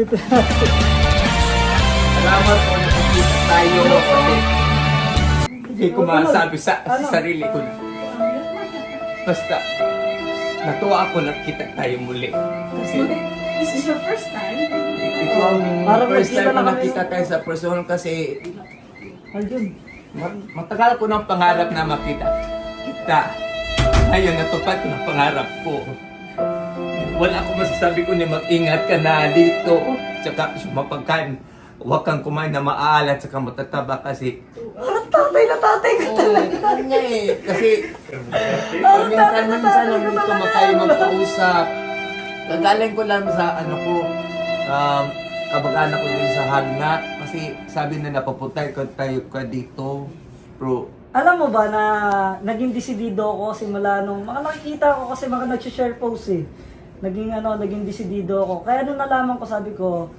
Wait. Salamat po nakikita tayo kasi hindi ko masabi sa, Ano? sa sarili ko. Basta, natuwa ako nakita tayo muli. Kasi This is your first time? ito ang Parang first nagkita time na na kami. nakita tayo sa personal kasi Ayun. mat- matagal ko ng pangarap na makita kita. Ngayon, natupad ko ng pangarap ko. Wala akong masasabi ko ni mag-ingat ka na dito. Tsaka mapagkan, huwag kang kumain na maalat tsaka matataba kasi Parang tatay na tatay ka Oo, talaga. yun nga eh. Kasi, Oh, minsan, minsan, hindi ko makayo magkausap. Kagaling ko lang sa, ano ko, um, kabag-anak ko din sa Hagna. Kasi sabi na napapuntay ko tayo ka dito. Pero, Alam mo ba na naging desidido ako simula nung mga nakikita ko kasi mga nag-share post eh. Naging ano, naging desidido ako. Kaya nung nalaman ko, sabi ko,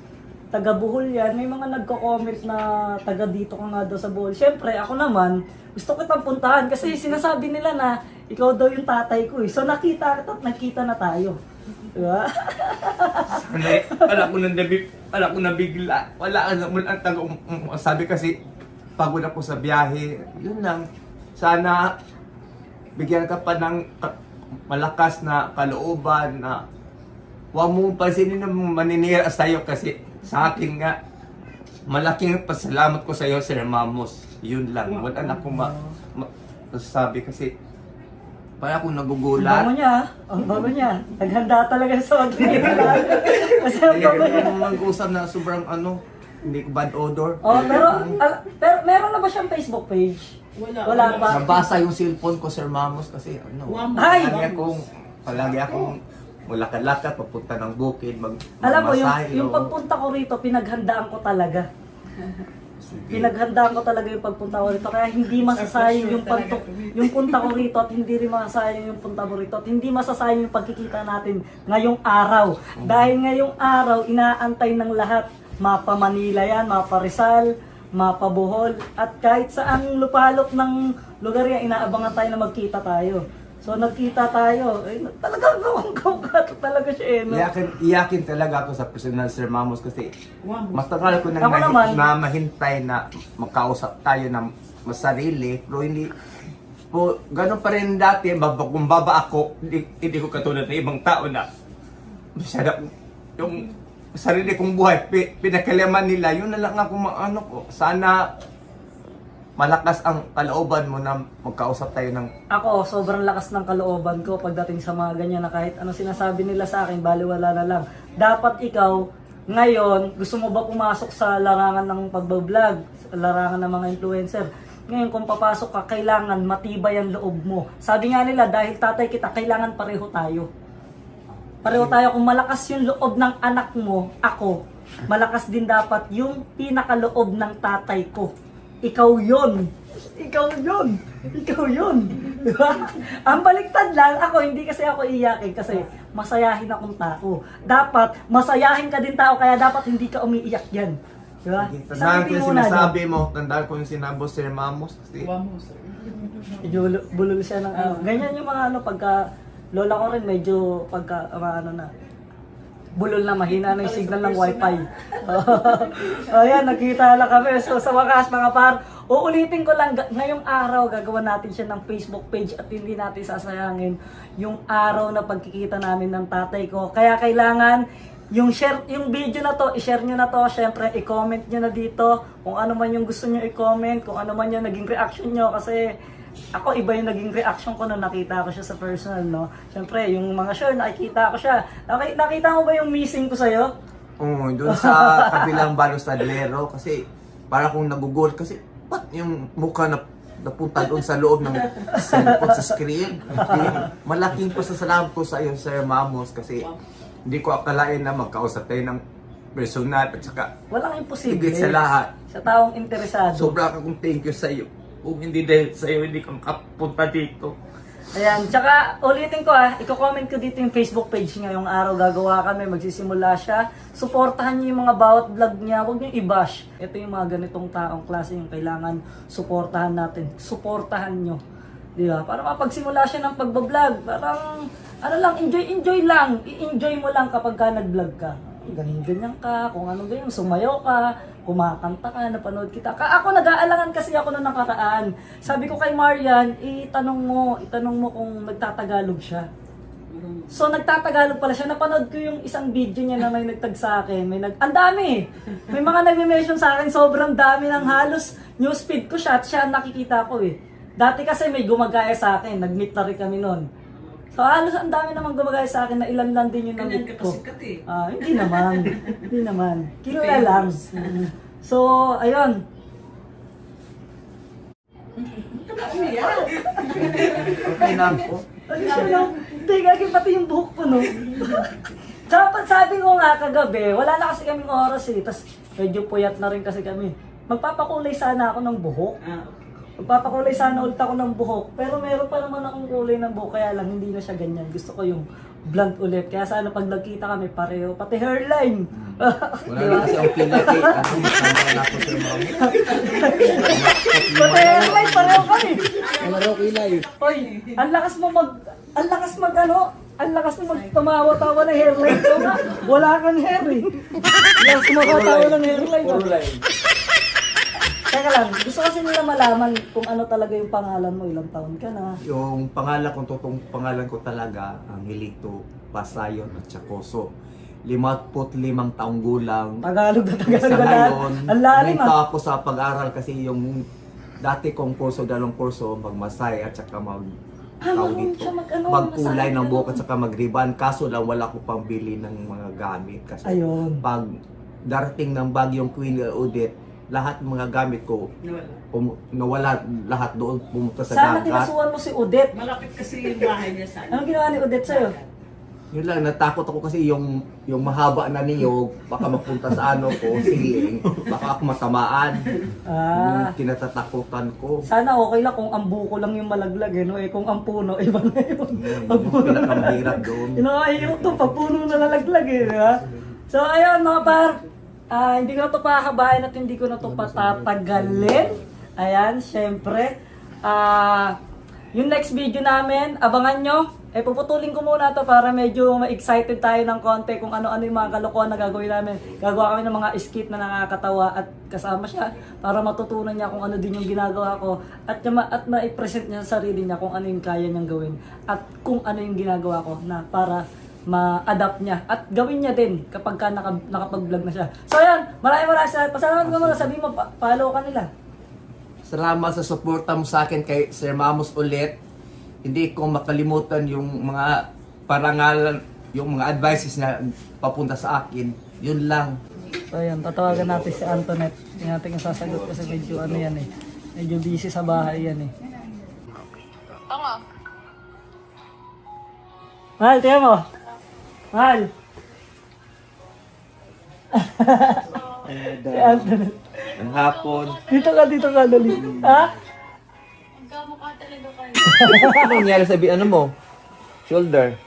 taga Bohol yan. May mga nagko-comment na taga dito ka nga daw sa Bohol. Siyempre, ako naman, gusto ko itang puntahan kasi sinasabi nila na ikaw daw yung tatay ko eh. So nakita at nakita na tayo. Diba? eh, wala ko nang nabi, wala ko nabigla. Wala ka naman ang taga, sabi kasi, pagod ako sa biyahe. Yun lang. Sana, bigyan ka pa ng malakas na kalooban na huwag mong pansinin na maninira sa'yo kasi sa akin nga, malaking pasalamat ko sa'yo, Sir Mamos. Yun lang. Wala na akong ma, ma, masasabi kasi para akong Ang nagugulat. bago niya, ah. ang bago niya. Naghanda talaga sa mag Kasi ang Kaya niya. naman mag-usap na sobrang ano, hindi ko bad odor. Oh, pero, al- pero meron na ba siyang Facebook page? Wala. Wala pa. Nabasa yung cellphone ko, Sir Mamos, kasi ano, Wow. Ay! palagi akong, palagi akong mulakad-lakad, papunta ng bukid, mag Alam mo, yung, magmasahe, yung no? pagpunta ko rito, pinaghandaan ko talaga. Sige. Pinaghandaan ko talaga yung pagpunta ko rito. Kaya hindi masasayang yung, pagtu- yung punta ko rito at hindi rin masasayang yung punta ko rito. At hindi masasayang yung pagkikita natin ngayong araw. Dahil ngayong araw, inaantay ng lahat. Mapa Manila yan, mapa Rizal, mapa Bohol. At kahit saan lupalop ng lugar yan, inaabangan tayo na magkita tayo. So nagkita tayo. Eh, talagang gawang gawang talaga siya eh. No? Iyakin, iyakin talaga ako sa personal Sir Mamos kasi matagal ko nang Ako nahi- na mahintay na makausap tayo ng masarili pero hindi po ganun pa rin dati baba, kung baba ako hindi, hindi ko katulad ng ibang tao na masyado yung sarili kong buhay pi, pinakalaman nila yun na lang ako ma- ano ko sana malakas ang kalooban mo na magkausap tayo ng Ako, sobrang lakas ng kalooban ko pagdating sa mga ganyan na kahit ano sinasabi nila sa akin, baliwala na lang. Dapat ikaw, ngayon, gusto mo ba pumasok sa larangan ng pagbablog, sa larangan ng mga influencer? Ngayon, kung papasok ka, kailangan matibay ang loob mo. Sabi nga nila, dahil tatay kita, kailangan pareho tayo. Pareho tayo, kung malakas yung loob ng anak mo, ako, malakas din dapat yung pinakaloob ng tatay ko. Ikaw yon. Ikaw yon. Ikaw yon. Di ba? Ang baliktad lang, ako, hindi kasi ako iyakin kasi masayahin akong tao. Dapat, masayahin ka din tao, kaya dapat hindi ka umiiyak yan. Di ba? Tandaan ko yung sinasabi mo, tandaan ko yung sinabo Sir Mamos kasi bulu- bulol siya ng ano. Ganyan yung mga ano, pagka, lola ko rin medyo pagka, mga ano na, bulol na, mahina na yung signal ng wifi. Ayan, nakita na kami. So sa wakas mga par, uulitin ko lang, ga- ngayong araw gagawa natin siya ng Facebook page at hindi natin sasayangin yung araw na pagkikita namin ng tatay ko. Kaya kailangan yung share yung video na to, i-share nyo na to, syempre i-comment nyo na dito kung ano man yung gusto nyo i-comment, kung ano man yung naging reaction nyo kasi ako iba yung naging reaction ko nung nakita ko siya sa personal, no? Syempre, yung mga sure, nakikita ko siya. Naki- nakita mo ba yung missing ko sa'yo? Oo, doon sa kabilang balos tadlero kasi para kung nagugol kasi ba't yung mukha na napunta doon sa loob ng cellphone sa screen. Di, malaking pasasalamat ko sa iyo, Sir Mamos, kasi hindi ko akalain na magkausap tayo ng personal at saka Walang imposible. higit sa lahat. Sa taong interesado. Sobra akong thank you sa iyo. Kung hindi dahil sa iyo, hindi ka makapunta dito. Ayan, tsaka ulitin ko ah, i-comment ko dito yung Facebook page ngayong araw gagawa kami, magsisimula siya. Suportahan niyo yung mga bawat vlog niya, huwag niyo i-bash. Ito yung mga ganitong taong klase yung kailangan suportahan natin. Suportahan niyo. Di ba? Para mapagsimula siya ng pagbablog, parang ano lang, enjoy, enjoy lang. I-enjoy mo lang kapag ka nag-vlog ka. Ganyan-ganyan ka, kung ano ba yung sumayaw ka, kumakanta ka, napanood kita. Ka ako nag-aalangan kasi ako nung nakaraan. Sabi ko kay Marian, itanong mo, itanong mo kung nagtatagalog siya. So nagtatagalog pala siya. Napanood ko yung isang video niya na may nagtag sa akin. May nag Ang dami. May mga nagme-mention sa akin sobrang dami ng halos newsfeed ko siya at siya nakikita ko eh. Dati kasi may gumagaya sa akin, nag-meet na rin kami noon. So halos ang dami namang gumagaya sa akin na ilan lang din yung Ganyan na-meet ka ko. eh. Ah, hindi naman. hindi naman. Kilala lang. Mm. So, ayun. Okay na po. Ano siya lang? Hindi, gagi pati yung buhok ko, no? Dapat sabi ko nga kagabi, wala na kasi kaming oras eh. Tapos medyo puyat na rin kasi kami. Magpapakulay sana ako ng buhok. Ah, Magpapakulay sana ulit ako ng buhok. Pero meron pa naman akong kulay ng buhok, kaya lang hindi na siya ganyan. Gusto ko yung blunt ulit. Kaya sana pag nagkita kami pareho, pati hairline. Wala na kasi ang eh. Na sa mga pati hairline, pareho kami. Ano raw kilay? Hoy, ang lakas mo mag... Ang lakas mag ano? Ang lakas mo magtumawa-tawa ng hairline ko nga. Wala kang hair eh. Yung kumakawa ng hairline. Puro ah. line. Teka lang, gusto kasi nila malaman kung ano talaga yung pangalan mo, ilang taon ka na. Yung pangalan ko, totoong pangalan ko talaga, ang Hilito Pasayon at. Limaput limang taong gulang. Tagalog na Sa Tagalog na lahat. ngayon, Ang lalim ah. ako sa pag-aral kasi yung dati kong kurso, dalawang kurso, magmasay at saka mag Ah, tawag dito, mag-ano, magkulay ng buhok at saka mag-ribbon. Kaso lang wala ko pang bili ng mga gamit kasi Ayun. pag darating ng bagyong Queen Odette, lahat ng mga gamit ko nawala. pum- nawala lahat doon pumunta sa Sana dagat. kinasuhan mo si Odette. Malapit kasi yung bahay niya sa Anong ginawa ni Odette sa'yo? Yun lang, natakot ako kasi yung yung mahaba na niyog, baka mapunta sa ano ko, ceiling, baka ako matamaan. Ah. Yung kinatatakutan ko. Sana okay lang kung ang buko lang yung malaglag eh, no? Eh kung ang puno, iba na yun. Yun, Ang yung puno na pinakamahirap doon. Inakahirap to, pag puno na lalaglag eh, di ba? So ayun mga par, ah, hindi ko na to pakabayan at hindi ko na to patatagalin. Ayan, syempre. Ah, yung next video namin, abangan nyo. Eh, puputulin ko muna to para medyo ma-excited tayo ng konti kung ano-ano yung mga kalokohan na gagawin namin. Gagawa kami ng mga skit na nakakatawa at kasama siya para matutunan niya kung ano din yung ginagawa ko at, ma- at ma-present niya sa sarili niya kung ano yung kaya niyang gawin at kung ano yung ginagawa ko na para ma-adapt niya at gawin niya din kapag ka naka, nakapag-vlog na siya. So ayan, maraming maraming salamat. Pasalamat ka muna, sabihin mo, pa- follow ka nila. Salamat sa suporta mo sa akin kay Sir Mamos ulit. Hindi ko makalimutan yung mga parangalan, yung mga advices na papunta sa akin. Yun lang. So ayan, tatawagan natin si Antoinette. Hindi natin yung sasagot kasi medyo ano yan eh. Medyo busy sa bahay yan eh. Tama. Mahal, tiyan mo. Mahal. si Antoinette. Ang hapon. Dito ka, dito ka, dali. Ha? Magkamukha talaga kayo. ano nangyari sa bi- ano mo? Shoulder.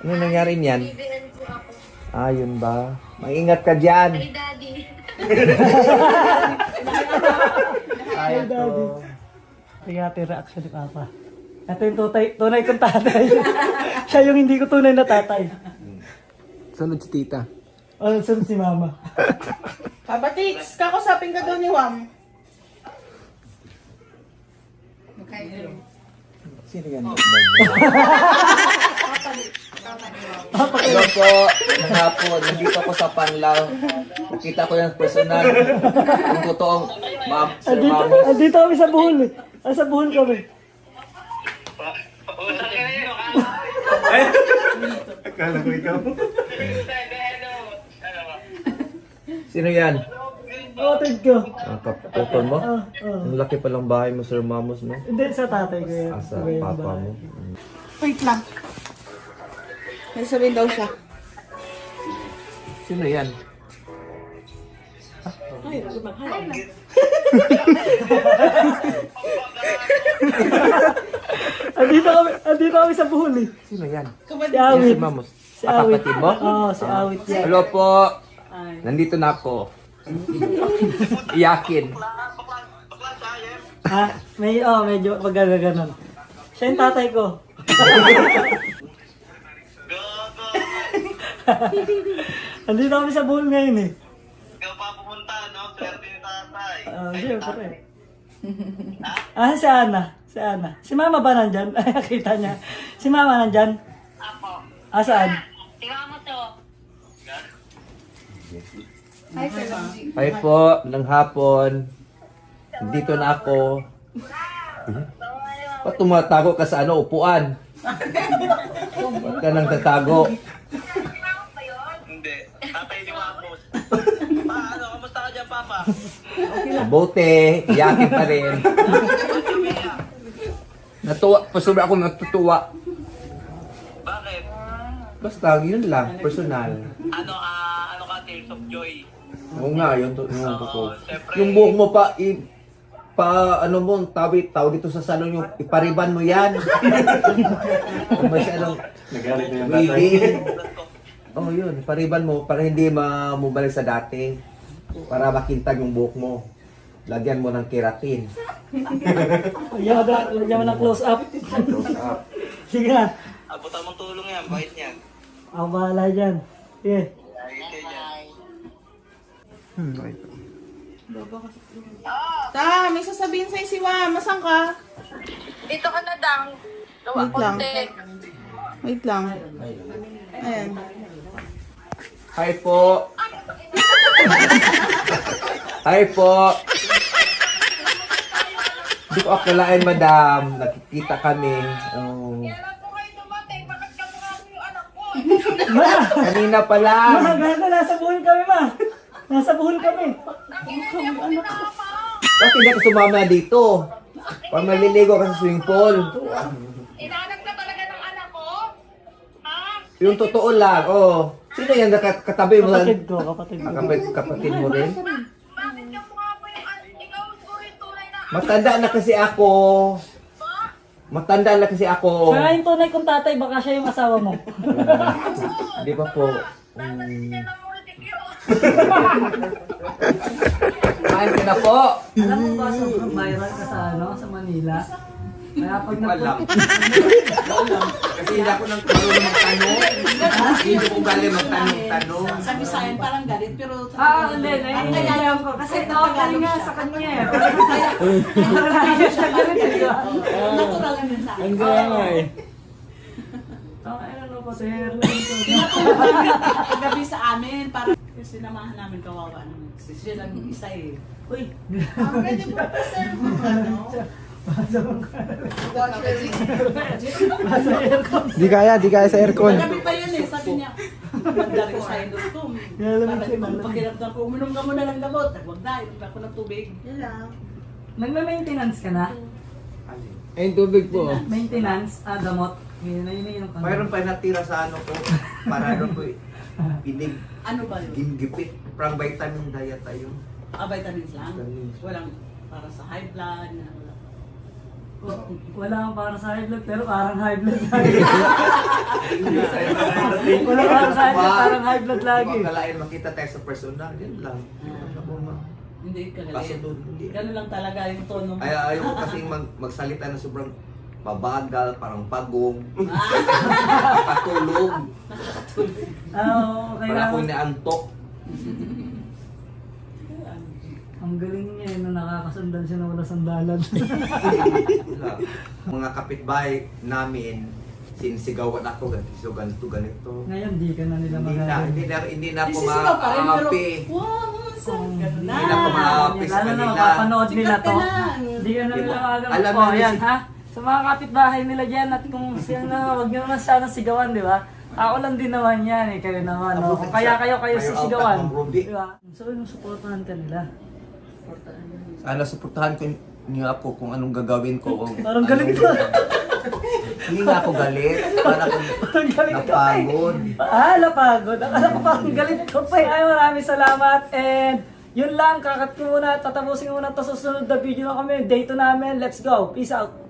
Ano nangyari niyan? Po ako. Ah, yun ba? Maingat ka dyan. Daddy. Ay, daddy. Tingnan natin yung reaction ni Papa. Ito yung tunay, tunay kong tatay. Siya yung hindi ko tunay na tatay. Sunod si tita. O, sunod si Mama. Kabatix, kakusapin ka daw ni Wam. Sino yan? Hello po. Ang hapon. Nandito ako sa Panlaw. Nakita ko yung personal. Yung totoong ma'am, Sir Andito, Mamos. andito kami sa buhol eh. Ah, sa buhol kami. Akala ko ikaw. Sino yan? Kapatid ko. Ang kaputol mo? Ah, ah. Ang laki palang bahay mo, Sir Mamos, no? Hindi, sa tatay ko yan. Ah, sa Iba yung papa bahay. mo. Wait lang. May sabihin daw siya. Sino yan? andito kami, andito kami sa buhol eh. Sino yan? Si Awit. Si Mamos. Si Awit. Kapatid mo? Oo, si Awit yan. Hello po. Nandito na ako. Iyakin. Ha? May, oh, medyo magana ganon. Siya yung tatay ko. andito kami sa buhol ngayon eh. Ikaw pa pumunta, no? Swerte ni tatay. Ah, siyempre. Ah, si Ana. Si Ana. Si Mama ba nandyan? Ay, nakita niya. Si Mama nandyan? Apo. Ah, saan? Tingnan mo to. Hi po, ng hapon. Dito na ako. Ba't tumatago ka sa ano, upuan? Ba't ka nang tatago? Hindi. Tatay ni Mamos. pa, ano? Kamusta ka dyan, Papa? Mabuti, iyakin pa rin. Natuwa, pasubra ako natutuwa. Bakit? Basta, yun lang, personal. Ano, ah, ano ka, Tears of Joy? Oo nga, yun, to, yun to, Oo, syempre. Yung buhok mo pa, i, pa, ano mo, tabi, tawag dito sa salon yung ipariban mo yan. Kung masyadong wavy. Oh, yun, ipariban mo para hindi ma mabalik sa dati. Para makintag yung buhok mo. Lagyan mo ng keratin. Lagyan mo, na- lagyan mo ng close up. Sige na. Abutan mong tulong yan, bait niyan. Ako bahala dyan. Sige. Kayo dyan. Ta, may sasabihin sa'yo si Wam. Masan ka? Dito ka na, Dang. Gawa Wait lang. konti. Wait lang. Ayan. Hi po. Hi po. Hindi ko akalain, madam. Nakikita kami. Oh. Kailan po kayo dumating? Bakit kamukha mo yung anak ko? Ma! Kanina pa Ma, lang. gano'n, nasa buhol kami, ma. Nasa buhol kami. Bakit hindi ako sumama dito? Para maliligo ka sa swimming pool. Inanak na talaga ng anak ko? Ha? Yung totoo lang, oh. Sino yan katabi mo? Kapatid ko, kapatid ko. Ah, kapatid, kapatid mo rin? Matanda na kasi ako. Matanda na kasi ako. Kaya yung tunay kong tatay, baka siya yung asawa mo. Di ba po? munisipyo. Kain ka na po. Alam mo ba, sobrang viral ka sa, ano, sa Manila? Kaya pag Alam. nagpo- Kasi hindi ako nang marunong magtanong. Hindi ko galing magtanong-tanong. Sa Bisayan parang galit, pero sa Ah, hindi, naiintindihan ko. Kasi tawag nga sa kanya eh. Kaya siya galit eh, di ba? natural lang yun sa akin. Ang gaya nga eh. Ang ano po, sir. Gabi sa amin, parang kasi sinamahan namin kawawa naman. Kasi siya lang yung isa eh. Uy, Ah, pwede po pa sir kung ano. Di kaya, di kaya sa aircon. Gabi pa yun eh, sabi niya. Maganda rin sa endoscom. Nilalamig Para siya, pag nilalamig. pakiramdam ko, uminom ka muna ng gamot. Huwag na, inom ako ng tubig. Yan lang. nagme-maintenance ka na? Ayun, tubig po. Maintenance, ah, gamot. Yun na yun yung. Mayroon pa natira sa ano ko. Para doon ko inig Ano ba yun? gingipit. Prang vitamin diet tayo. Ah, vitamins lang? Vitamins. Walang para sa high blood. Wala. Wala kang para sa high blood, pero parang high blood lagi. Wala para sa high blood, parang high blood lagi. Makalain makita tayo sa personal. Yun lang. Hindi ka Kaso galit. doon, hindi. Ganun lang talaga yung tono mo. Ay, ayaw ko kasi mag, magsalita na sobrang mabagal, parang pagong, patulog. Ah, Oo, ako kailangan. inaantok. Ang galing niya eh, na nakakasundan siya na wala sandalan. Mga kapitbahay namin, sinisigawan ako, ganito, ganito, ganito. Ngayon, di ka na nila Hindi na, hindi na, hindi na ako Isisigaw pa rin, pero, maapi. wow, sir, ganun na. Hindi na ako maapi sa Lalo na kanila. mapapanood nila Sikat to. na. Hindi ka na Di nila ba? magagamit. Alam Oh, na yan si- ha. Sa mga kapitbahay nila dyan at kung sino, wag nyo naman sana sigawan, di ba? Ako lang din naman yan eh, kayo naman. No? Kung kaya kayo kayo Kayo sisigawan. out ng Ruby. Di ba? So, yung supportahan ka nila. Sana suportahan ko niyo ako kung anong gagawin ko. Kung Parang galit ka. Hindi nga ako galit. Parang galit ka pa eh. napagod. Ah, napagod. Akala ko parang galit ko pa eh. Ay, maraming salamat. And yun lang, kakat ko muna. Tatapusin ko muna to sa susunod na video na kami. Day to namin. Let's go. Peace out.